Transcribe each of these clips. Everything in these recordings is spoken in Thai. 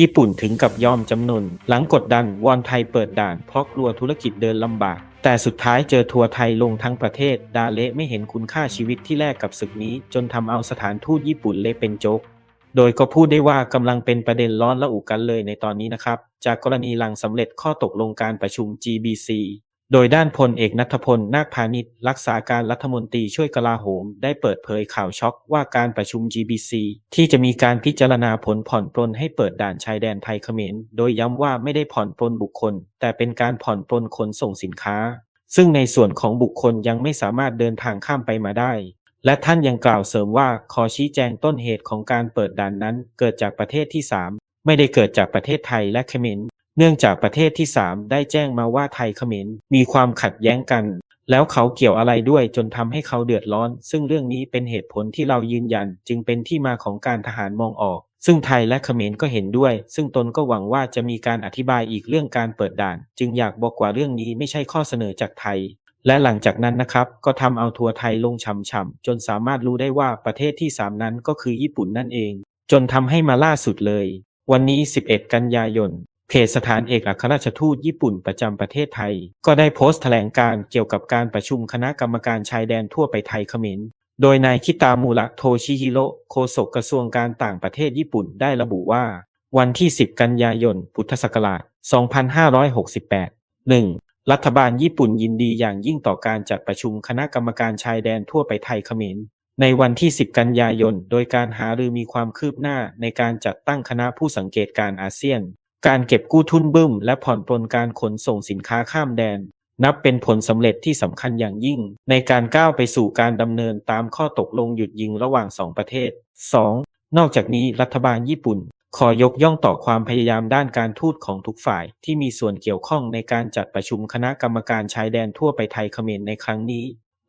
ญี่ปุ่นถึงกับยอมจำนนหลังกดดันวอนไทยเปิดด่านเพราะกลัวธุรกิจเดินลำบาก แต่สุดท้ายเจอทัวร์ไทยลงทั้งประเทศ ดาเละไม่เห็นคุณค่าชีวิตที่แลกกับศึกนี้ จนทำเอาสถานทูตญี่ปุ่นเละเป็นโจ๊กโดยก็พูดได้ว่ากำลังเป็นประเด็นร้อนละอุกันเลยในตอนนี้นะครับ จากกรณีหลังสำเร็จข้อตกลงการประชุม GBC โดยด้านพลเอกนัทพล นาคพาณิชย์รักษาการรัฐมนตรีช่วยกลาโหม ได้เปิดเผยข่าวช็อกว่าการประชุม GBC ที่จะมีการพิจารณาผลผ่อนปลนให้เปิดด่านชายแดนไทยเขมร โดยย้ำว่าไม่ได้ผ่อนปลนบุคคล แต่เป็นการผ่อนปลนขนส่งสินค้า ซึ่งในส่วนของบุคคลยังไม่สามารถเดินทางข้ามไปมาได้ และท่านยังกล่าวเสริมว่าขอชี้แจงต้นเหตุของการเปิดด่านนั้น เกิดจากประเทศที่ 3 ไม่ได้เกิดจากประเทศไทยและเขมร เนื่องจากประเทศที่ 3 ได้แจ้งมาว่าไทยเขมรมีความขัดแย้งกัน แล้วเขาเกี่ยวอะไรด้วยจนทำให้เขาเดือดร้อน ซึ่งเรื่องนี้เป็นเหตุผลที่เรายืนยัน จึงเป็นที่มาของการทหารมองออก ซึ่งไทยและเขมรก็เห็นด้วย ซึ่งตนก็หวังว่าจะมีการอธิบายอีกเรื่องการเปิดด่าน จึงอยากบอกว่าเรื่องนี้ไม่ใช่ข้อเสนอจากไทยและหลังจากนั้นนะครับ ก็ทำเอาทัวร์ไทยลงช่ำๆจนสามารถรู้ได้ว่าประเทศที่ 3 นั้นก็คือญี่ปุ่นนั่นเอง จนทำให้มาล่าสุดเลย วันนี้ 11 กันยายน เพจสถานเอกอัครราชทูตญี่ปุ่นประจำประเทศไทย ก็ได้โพสต์แถลงการ์เกี่ยวกับการประชุมคณะกรรมการชายแดนทั่วไปไทยเขมร โดยนายคิตามูระโทชิฮิโร่โฆษกกระทรวงการต่างประเทศญี่ปุ่นได้ระบุว่า วันที่ 10 กันยายน พุทธศักราช 2568 1. รัฐบาลญี่ปุ่นยินดีอย่างยิ่งต่อการจัดประชุมคณะกรรมการชายแดนทั่วไปไทยเขมรในวันที่ 10 กันยายน โดยการหารือมีความคืบหน้าในการจัดตั้งคณะผู้สังเกตการอาเซียน การเก็บกู้ทุนบึ้ม และผ่อนปลนการขนส่งสินค้าข้ามแดน นับเป็นผลสำเร็จที่สำคัญอย่างยิ่ง ในการก้าวไปสู่การดำเนินตามข้อตกลงหยุดยิงระหว่างสองประเทศ 2. นอกจากนี้รัฐบาลญี่ปุ่น ขอยกย่องต่อความพยายามด้านการทูตของทุกฝ่าย ที่มีส่วนเกี่ยวข้องในการจัดประชุมคณะกรรมการชายแดนทั่วไปไทยเขมรในครั้งนี้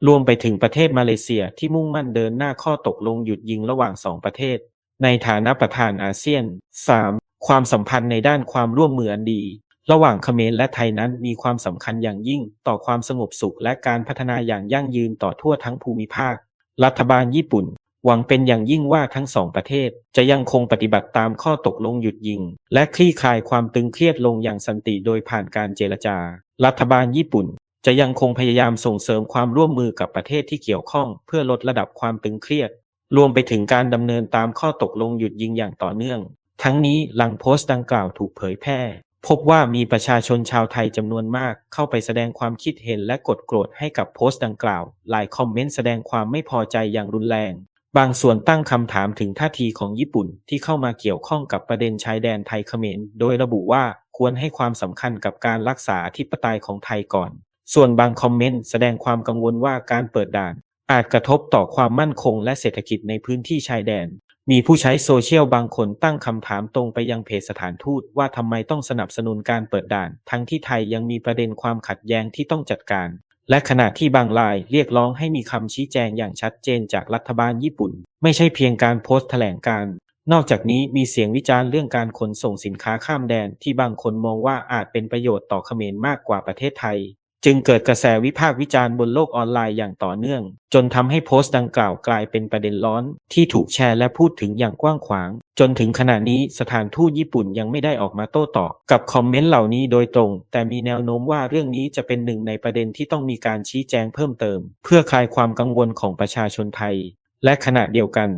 รวมไปถึงประเทศมาเลเซียที่มุ่งมั่นเดินหน้าข้อตกลงหยุดยิงระหว่างสองประเทศ ในฐานะประธานอาเซียน 3. ความสัมพันธ์ในด้านความร่วมมืออันดี ระหว่างเขมรและไทยนั้นมีความสำคัญอย่างยิ่งต่อความสงบสุขและการพัฒนาอย่างยั่งยืนต่อทั่วทั้งภูมิภาค รัฐบาลญี่ปุ่น หวังเป็นอย่างยิ่งว่าทั้งสองประเทศ จะยังคงปฏิบัติตามข้อตกลงหยุดยิง และคลี่คลายความตึงเครียดลงอย่างสันติโดยผ่านการเจรจา รัฐบาลญี่ปุ่นจะยังคงพยายามส่งเสริมความร่วมมือกับประเทศที่เกี่ยวข้อง เพื่อลดระดับความตึงเครียด รวมไปถึงการดำเนินตามข้อตกลงหยุดยิงอย่างต่อเนื่อง ทั้งนี้หลังโพสต์ดังกล่าวถูกเผยแพร่ พบว่ามีประชาชนชาวไทยจำนวนมาก เข้าไปแสดงความคิดเห็นและกดโกรธให้กับโพสต์ดังกล่าว หลายคอมเมนต์แสดงความไม่พอใจอย่างรุนแรง บางส่วนตั้งคำถามถึงท่าทีของญี่ปุ่นที่เข้ามาเกี่ยวข้องกับประเด็นชายแดนไทยเขมร โดยระบุว่าควรให้ความสำคัญกับการรักษาอธิปไตยของไทยก่อน ส่วนบางคอมเมนต์แสดงความกังวลว่าการเปิดด่านอาจกระทบต่อความมั่นคงและเศรษฐกิจในพื้นที่ชายแดน มีผู้ใช้โซเชียลบางคนตั้งคำถามตรงไปยังเพจสถานทูตว่าทำไมต้องสนับสนุนการเปิดด่าน ทั้งที่ไทยยังมีประเด็นความขัดแย้งที่ต้องจัดการ และขณะที่บางรายเรียกร้องให้มีคำชี้แจงอย่างชัดเจนจากรัฐบาลญี่ปุ่น ไม่ใช่เพียงการโพสต์แถลงการนอกจากนี้มีเสียงวิจารณ์เรื่องการขนส่งสินค้าข้ามแดนที่บางคนมองว่าอาจเป็นประโยชน์ต่อเขมรมากกว่าประเทศไทย จึงเกิดกระแสวิพากษ์วิจารณ์บนโลกออนไลน์อย่างต่อเนื่อง จนทำให้โพสต์ดังกล่าวกลายเป็นประเด็นร้อน ที่ถูกแชร์และพูดถึงอย่างกว้างขวาง จนถึงขณะนี้สถานทูตญี่ปุ่นยังไม่ได้ออกมาโต้ตอบกับคอมเมนต์เหล่านี้โดยตรง แต่มีแนวโน้มว่าเรื่องนี้จะเป็นหนึ่งในประเด็นที่ต้องมีการชี้แจงเพิ่มเติม เพื่อคลายความกังวลของประชาชนไทย และขณะเดียวกัน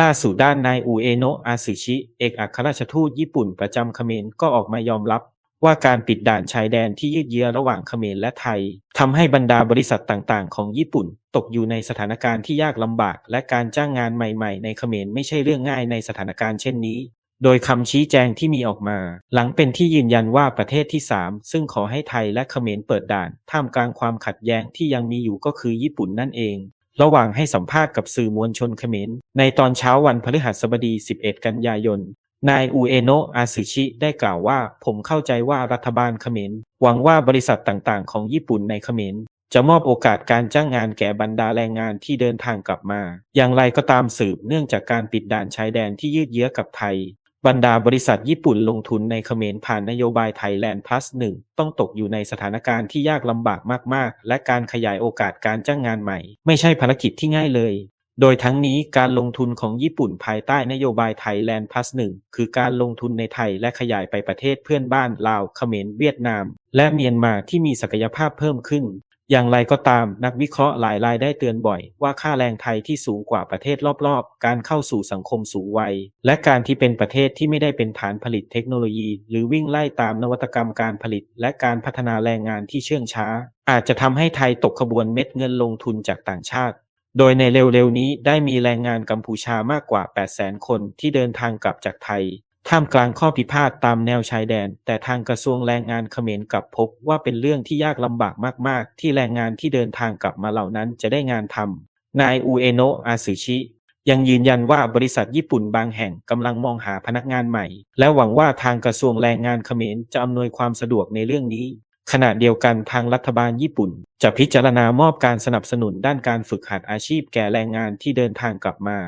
ล่าสุดด้านนายอูเอโนะอาสึชิ เอกอัครราชทูตญี่ปุ่นประจำเขมรก็ออกมายอมรับ ว่าการปิดด่านชายแดนที่ยืดเยื้อระหว่างเขมรและไทยทำให้บรรดาบริษัทต่างๆ ของญี่ปุ่น ตกอยู่ในสถานการณ์ที่ยากลำบาก และการจ้างงานใหม่ๆ ในเขมรไม่ใช่เรื่องง่ายในสถานการณ์เช่นนี้ โดยคำชี้แจงที่มีออกมา หลังเป็นที่ยืนยันว่าประเทศที่ 3 ซึ่งขอให้ไทยและเขมรเปิดด่าน ท่ามกลางความขัดแย้งที่ยังมีอยู่ก็คือญี่ปุ่นนั่นเองระหว่างให้สัมภาษณ์กับสื่อมวลชนเขมรในตอนเช้าวันพฤหัสบดี 11 กันยายน นายอูเอโนะอาสึชิได้กล่าวว่า ผมเข้าใจว่ารัฐบาลเขมรหวังว่าบริษัทต่างๆ ของญี่ปุ่นในเขมรจะมอบโอกาสการจ้างงานแก่บรรดาแรงงานที่เดินทางกลับมา อย่างไรก็ตามสืบเนื่องจากการปิดด่านชายแดนที่ยืดเยื้อกับไทย บรรดาบริษัทญี่ปุ่นลงทุนในเขมรผ่านนโยบายไทยแลนด์ plus หนึ่งต้องตกอยู่ในสถานการณ์ที่ยากลำบากมากๆ และการขยายโอกาสการจ้างงานใหม่ ไม่ใช่ภารกิจที่ง่ายเลย โดยทั้งนี้การลงทุนของญี่ปุ่นภายใต้นโยบายไทยแลนด์พลัสหนึ่งคือการลงทุนในไทยและขยายไปประเทศเพื่อนบ้านลาวเขมรเวียดนาม และเมียนมาที่มีศักยภาพเพิ่มขึ้น อย่างไรก็ตามนักวิเคราะห์หลายรายได้เตือนบ่อย ว่าค่าแรงไทยที่สูงกว่าประเทศรอบๆ การเข้าสู่สังคมสูงวัย และการที่เป็นประเทศที่ไม่ได้เป็นฐานผลิตเทคโนโลยี หรือวิ่งไล่ตามนวัตกรรมการผลิต และการพัฒนาแรงงานที่เชื่องช้า อาจจะทำให้ไทยตกขบวนเม็ดเงินลงทุนจากต่างชาติ โดยในเร็วๆนี้ได้มีแรงงานกัมพูชามากกว่า 800,000 คนที่เดินทางกลับจากไทย ท่ามกลางข้อพิพาทตามแนวชายแดน แต่ทางกระทรวงแรงงานเขมรกลับพบว่าเป็นเรื่องที่ยากลำบากมากๆ ที่แรงงานที่เดินทางกลับมาเหล่านั้นจะได้งานทำนายอูเอโนะอาสึชิยังยืนยันว่าบริษัทญี่ปุ่นบางแห่งกำลังมองหาพนักงานใหม่ และหวังว่าทางกระทรวงแรงงานเขมรจะอำนวยความสะดวกในเรื่องนี้ ขณะเดียวกันทางรัฐบาลญี่ปุ่น จะพิจารณามอบการสนับสนุนด้านการฝึกหัดอาชีพแก่แรงงานที่เดินทางกลับมา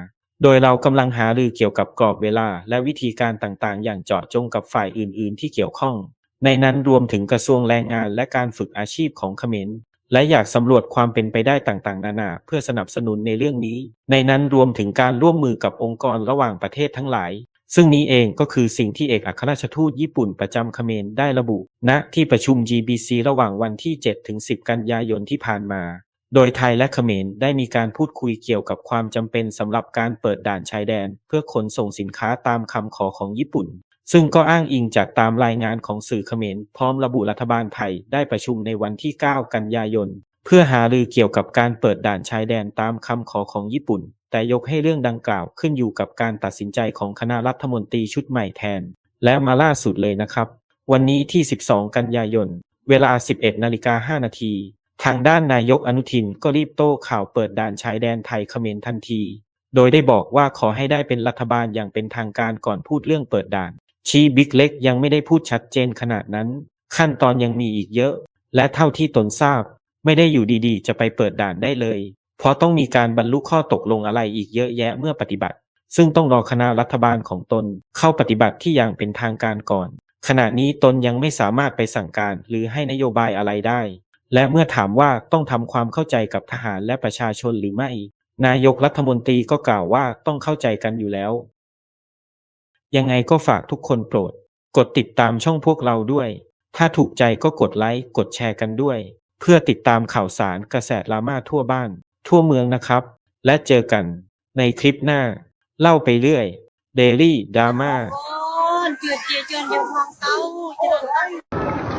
โดยเรากำลังหารือเกี่ยวกับกรอบเวลา และวิธีการต่างๆ อย่างเจาะจงกับฝ่ายอื่น ๆ ที่เกี่ยวข้อง ในนั้นรวมถึงกระทรวงแรงงานและการฝึกอาชีพของเขมรและอยากสำรวจความเป็นไปได้ต่างๆ นานา เพื่อสนับสนุนในเรื่องนี้ ในนั้นรวมถึงการร่วมมือกับองค์กรระหว่างประเทศทั้งหลาย ซึ่งนี้เองก็คือสิ่งที่เอกอัครราชทูตญี่ปุ่นประจำเขมรได้ระบุณะที่ประชุม GBC ระหว่างวันที่ 7-10 กันยายนที่ผ่านมา โดยไทยและเขมรได้มีการพูดคุยเกี่ยวกับความจำเป็นสำหรับการเปิดด่านชายแดน เพื่อขนส่งสินค้าตามคำขอของญี่ปุ่น ซึ่งก็อ้างอิงจากตามรายงานของสื่อเขมรพร้อมระบุรัฐบาลไทยได้ประชุมในวันที่ 9 กันยายนเพื่อหารือเกี่ยวกับการเปิดด่านชายแดนตามคำขอของญี่ปุ่น แต่ยกให้เรื่องดังกล่าวขึ้นอยู่กับการตัดสินใจของคณะรัฐมนตรีชุดใหม่แทน และมาล่าสุดเลยนะครับ วันนี้ที่ 12 กันยายน เวลา 11นาฬิกา5นาที ทางด้านนายกอนุทินก็รีบโต้ข่าวเปิดด่านชายแดนไทยเขมรทันที โดยได้บอกว่าขอให้ได้เป็นรัฐบาลอย่างเป็นทางการก่อนพูดเรื่องเปิดด่าน ชี้บิ๊กเล็กยังไม่ได้พูดชัดเจนขนาดนั้น ขั้นตอนยังมีอีกเยอะ และเท่าที่ตนทราบ ไม่ได้อยู่ดีๆ จะไปเปิดด่านได้เลย เพราะต้องมีการบรรลุข้อตกลงอะไรอีกเยอะแยะเมื่อปฏิบัติ ซึ่งต้องรอคณะรัฐบาลของตนเข้าปฏิบัติที่อย่างเป็นทางการก่อน ขณะนี้ตนยังไม่สามารถไปสั่งการหรือให้นโยบายอะไรได้ และเมื่อถามว่าต้องทำความเข้าใจกับทหารและประชาชนหรือไม่ นายกรัฐมนตรีก็กล่าวว่าต้องเข้าใจกันอยู่แล้ว ยังไงก็ฝากทุกคนโปรด กดติดตามช่องพวกเราด้วย ถ้าถูกใจก็กดไลค์กดแชร์กันด้วย เพื่อติดตามข่าวสารกระแสดราม่าทั่วบ้าน ทั่วเมืองนะครับ และเจอกันในคลิปหน้า เล่าไปเรื่อย Daily Drama จดเจจนยังฟังเต้าจน